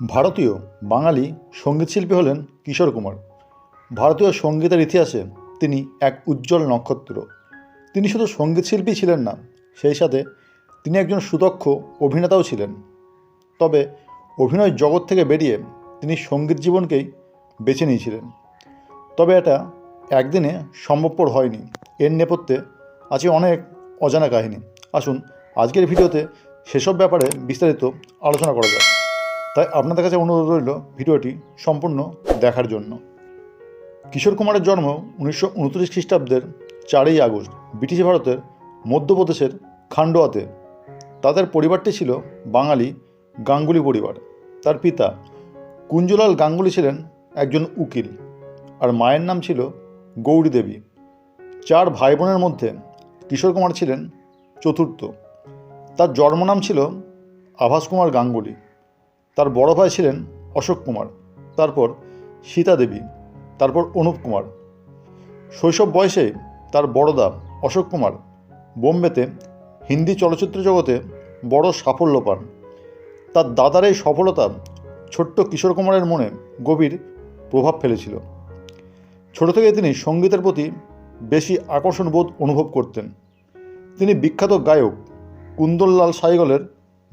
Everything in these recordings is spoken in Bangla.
ভারতীয় বাঙালি সঙ্গীতশিল্পী হলেন কিশোর কুমার। ভারতীয় সঙ্গীতের ইতিহাসে তিনি এক উজ্জ্বল নক্ষত্র। তিনি শুধু সঙ্গীতশিল্পী ছিলেন না, সেই সাথে তিনি একজন সুদক্ষ অভিনেতাও ছিলেন। তবে অভিনয় জগৎ থেকে বেরিয়ে তিনি সংগীত জীবনকেই বেছে নিয়েছিলেন। তবে এটা একদিনে সম্ভবপর হয়নি। এর নেপথ্যে আছে অনেক অজানা কাহিনী। আসুন আজকের ভিডিওতে সেসব ব্যাপারে বিস্তারিত আলোচনা করা যাক। তাই আপনাদের কাছে অনুরোধ রইল ভিডিওটি সম্পূর্ণ দেখার জন্য। কিশোর কুমারের জন্ম উনিশশো উনত্রিশ খ্রিস্টাব্দের চারই আগস্ট ব্রিটিশ ভারতের মধ্যপ্রদেশের খান্ডোয়াতে। তাদের পরিবারটি ছিল বাঙালি গাঙ্গুলি পরিবার। তার পিতা কুঞ্জলাল গাঙ্গুলি ছিলেন একজন উকিল আর মায়ের নাম ছিল গৌরী দেবী। চার ভাই বোনের মধ্যে কিশোর কুমার ছিলেন চতুর্থ। তার জন্মনাম ছিল আভাস কুমার গাঙ্গুলি। তার বড় ভাই ছিলেন অশোক কুমার, তারপর সীতা দেবী, তারপর অনুপ কুমার। শৈশব বয়সে তার বড়দা অশোক কুমার বোম্বেতে হিন্দি চলচ্চিত্র জগতে বড় সাফল্য পান। তার দাদার এই সফলতা ছোট্ট কিশোর কুমারের মনে গভীর প্রভাব ফেলেছিল। ছোট থেকে তিনি সঙ্গীতের প্রতি বেশি আকর্ষণ বোধ অনুভব করতেন। তিনি বিখ্যাত গায়ক কুন্দনলাল সাইগলের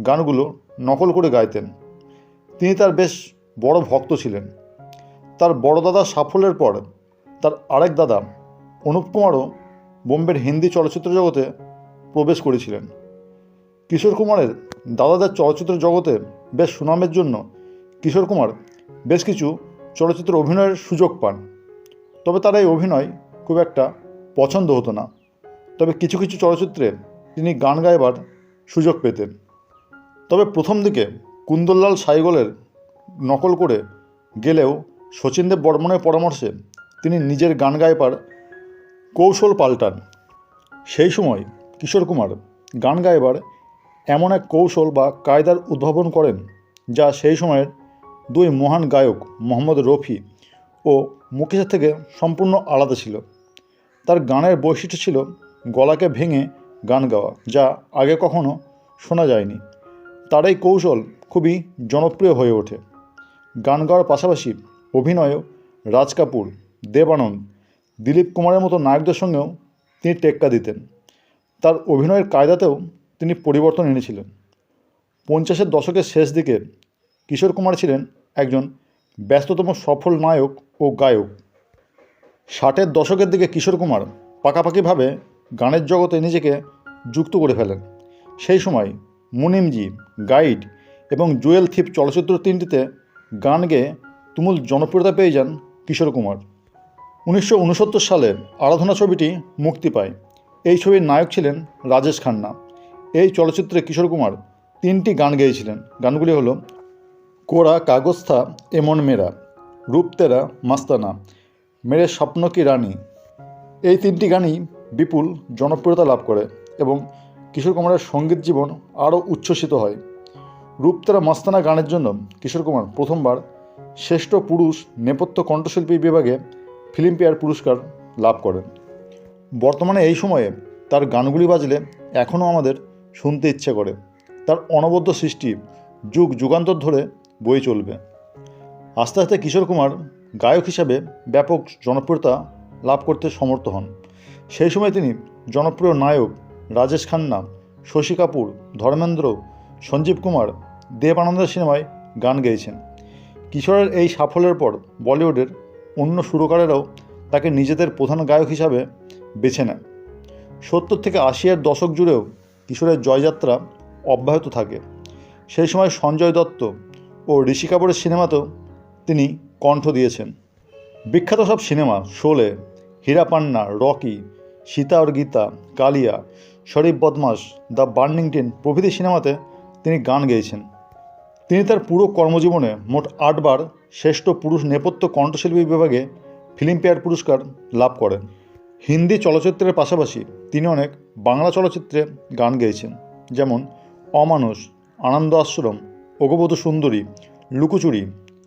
গানগুলো নকল করে গাইতেন। তিনি তার বেশ বড় ভক্ত ছিলেন। তার বড় দাদার সাফল্যের পর তার আরেক দাদা অনুপ কুমারও বোম্বের হিন্দি চলচ্চিত্র জগতে প্রবেশ করেছিলেন। কিশোর কুমারের দাদাদের চলচ্চিত্র জগতে বেশ সুনামের জন্য কিশোর কুমার বেশ কিছু চলচ্চিত্র অভিনয়ের সুযোগ পান। তবে তার এই অভিনয় খুব একটা পছন্দ হতো না। তবে কিছু কিছু চলচ্চিত্রে তিনি গান গাইবার সুযোগ পেতেন। তবে প্রথম দিকে কুন্দনলাল সাইগলের নকল করে গেলেও শচীনদেব বর্মনের পরামর্শে তিনি নিজের গান গাইবার কৌশল পাল্টান। সেই সময় কিশোর কুমার গান গাইবার এমন এক কৌশল বা কায়দার উদ্ভাবন করেন, যা সেই সময়ের দুই মহান গায়ক মোহাম্মদ রফি ও মুকেশের থেকে সম্পূর্ণ আলাদা ছিল। তার গানের বৈশিষ্ট্য ছিল গলাকে ভেঙে গান গাওয়া, যা আগে কখনো শোনা যায়নি। তার এই কৌশল খুবই জনপ্রিয় হয়ে ওঠে। গান গাওয়ার পাশাপাশি অভিনয়েও। রাজ কাপুর, দেবানন্দ, দিলীপ কুমারের মতো নায়কদের সঙ্গেও তিনি টেক্কা দিতেন। তার অভিনয়ের কায়দাতেও তিনি পরিবর্তন এনেছিলেন। পঞ্চাশের দশকের শেষ দিকে কিশোর কুমার ছিলেন একজন ব্যস্ততম সফল নায়ক ও গায়ক। ষাটের দশকের দিকে কিশোর কুমার পাকাপাকিভাবে গানের জগতে নিজেকে যুক্ত করে ফেলেন। সেই সময় মুনিমজি, গাইড এবং জুয়েল থিপ চলচ্চিত্র তিনটিতে গান গেয়ে তুমুল জনপ্রিয়তা পেয়ে যান কিশোর কুমার। উনিশশো উনসত্তর সালে আরাধনা ছবিটি মুক্তি পায়। এই ছবির নায়ক ছিলেন রাজেশ খান্না। এই চলচ্চিত্রে কিশোর কুমার তিনটি গান গেয়েছিলেন। গানগুলি হলো, কোরা কাগজ থা এমন মেরা রূপতেরা মাস্তানা মেরে স্বপ্ন কি রানী এই তিনটি গানই বিপুল জনপ্রিয়তা লাভ করে এবং কিশোর কুমারের সংগীত জীবন আরও উচ্ছ্বসিত হয়। রূপতেরা মাস্তানা গানের জন্য কিশোর কুমার প্রথমবার শ্রেষ্ঠ পুরুষ নেপথ্য কণ্ঠশিল্পী বিভাগে ফিল্মফেয়ার পুরস্কার লাভ করেন। বর্তমানে এই সময়ে তার গানগুলি বাজলে এখনও আমাদের শুনতে ইচ্ছে করে। তার অনবদ্য সৃষ্টি যুগ যুগান্তর ধরে বয়ে চলবে। আস্তে আস্তে কিশোর কুমার গায়ক হিসাবে ব্যাপক জনপ্রিয়তা লাভ করতে সমর্থ হন। সেই সময় তিনি জনপ্রিয় নায়ক রাজেশ খান্না, শশী কাপুর, ধর্মেন্দ্র, সঞ্জীব কুমার দেব আনন্দের সিনেমায় গান গেয়েছেন। কিশোরের এই সাফল্যের পর বলিউডের অন্য সুরকারেরাও তাকে নিজেদের প্রধান গায়ক হিসাবে বেছে নেন। সত্তর থেকে আশিয়ার দশক জুড়েও কিশোরের জয়যাত্রা অব্যাহত থাকে। সেই সময় সঞ্জয় দত্ত ও ঋষি কাপুরের সিনেমাতেও তিনি কণ্ঠ দিয়েছেন। বিখ্যাত সব cinema, Sholay, Heera Panna, Rocky, Seeta Aur Geeta, Kaalia Sharif Badmaash the burning ten প্রভৃতি সিনেমাতে তিনি গান গেয়েছেন। তিনি তার পুরো কর্মজীবনে মোট আটবার শ্রেষ্ঠ পুরুষ নেপথ্য কণ্ঠশিল্পী বিভাগে ফিল্মফেয়ার পুরস্কার লাভ করেন। হিন্দি চলচ্চিত্রের পাশাপাশি তিনি অনেক বাংলা চলচ্চিত্রে গান গেয়েছেন, যেমন অমানুষ, আনন্দ আশ্রম অগবধূ সুন্দরী, লুকোচুরি,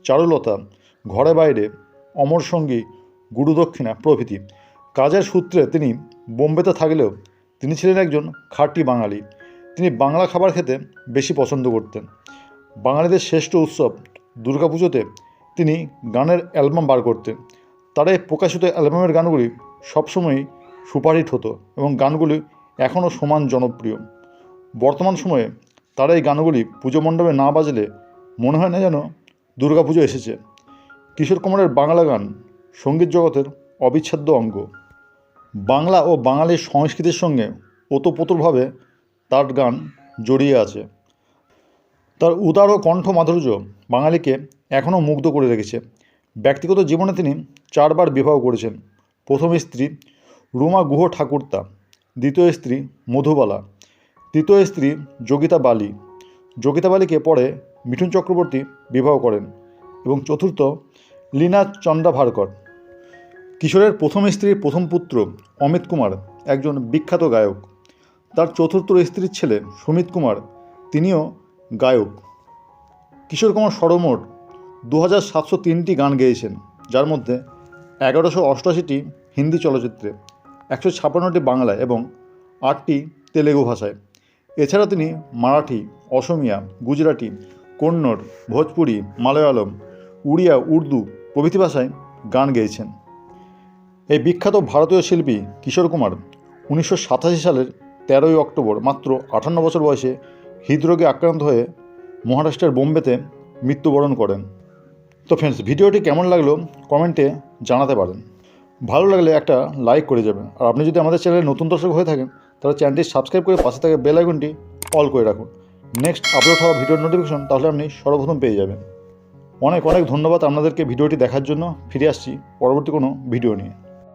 চারুলতা, ঘরে বাইরে, অমর সঙ্গী, গুরুদক্ষিণা প্রভৃতি। কাজের সূত্রে তিনি বোম্বেতে থাকলেও তিনি ছিলেন একজন খাঁটি বাঙালি। তিনি বাংলা খাবার খেতে বেশি পছন্দ করতেন। বাঙালিদের শ্রেষ্ঠ উৎসব দুর্গাপুজোতে তিনি গানের অ্যালবাম বার করতেন। তার এই প্রকাশিত অ্যালবামের গানগুলি সবসময়ই সুপারহিট হতো এবং গানগুলি এখনও সমান জনপ্রিয়। বর্তমান সময়ে তার এই গানগুলি পুজো মণ্ডপে না বাজলে মনে হয় না যেন দুর্গাপুজো এসেছে। কিশোর কুমারের বাংলা গান সংগীত জগতের অবিচ্ছেদ্য অঙ্গ। বাংলা ও বাঙালির সংস্কৃতির সঙ্গে ওতপ্রোতভাবে তার গান জড়িয়ে আছে। তার উদার ও কণ্ঠ মাধুর্য বাঙালিকে এখনও মুগ্ধ করে রেখেছে। ব্যক্তিগত জীবনে তিনি চারবার বিবাহ করেছেন। প্রথম স্ত্রী রুমা গুহ ঠাকুরতা, দ্বিতীয় স্ত্রী মধুবালা, তৃতীয় স্ত্রী যোগিতা বালি। যোগিতা বালিকে পরে মিঠুন চক্রবর্তী বিবাহ করেন এবং চতুর্থ লীনা চন্দ্রাভারকর। কিশোরের প্রথম স্ত্রীর প্রথম পুত্র অমিত কুমার একজন বিখ্যাত গায়ক। তার চতুর্থ স্ত্রীর ছেলে সুমিত কুমার, তিনিও গায়ক। কিশোর কুমার সরমোট দু হাজার সাতশো তিনটি গান গেয়েছেন, যার মধ্যে এগারোশো অষ্টআশিটি হিন্দি চলচ্চিত্রে, একশো ছাপ্পান্নটি বাংলায় এবং আটটি তেলেগু ভাষায়। এছাড়া তিনি মারাঠি, অসমিয়া, গুজরাটি, কন্নড়, ভোজপুরি, মালয়ালম, উড়িয়া, উর্দু প্রভৃতি ভাষায় গান গেয়েছেন। এই বিখ্যাত ভারতীয় শিল্পী কিশোর কুমার উনিশশো সাতাশি সালের তেরোই অক্টোবর মাত্র আটান্ন বছর বয়সে হৃদরোগে আক্রান্ত হয়ে মহারাষ্ট্রের বোম্বেতে মৃত্যুবরণ করেন। তো ফ্রেন্ডস ভিডিওটি কেমন লাগল কমেন্টে জানাতে পারেন। ভালো লাগলে একটা লাইক করে যাবেন। আর আপনি যদি আমাদের চ্যানেলে নতুন দর্শক হয়ে থাকেন, তাহলে চ্যানেলটি সাবস্ক্রাইব করে পাশে থাকা বেল আইকনটি অল করে রাখুন। নেক্সট আপলোড হওয়া ভিডিওর নোটিফিকেশন তাহলে আপনি সর্বপ্রথম পেয়ে যাবেন। অনেক অনেক ধন্যবাদ আপনাদেরকে ভিডিওটি দেখার জন্য। ফিরে আসছি পরবর্তী কোনো ভিডিও নিয়ে।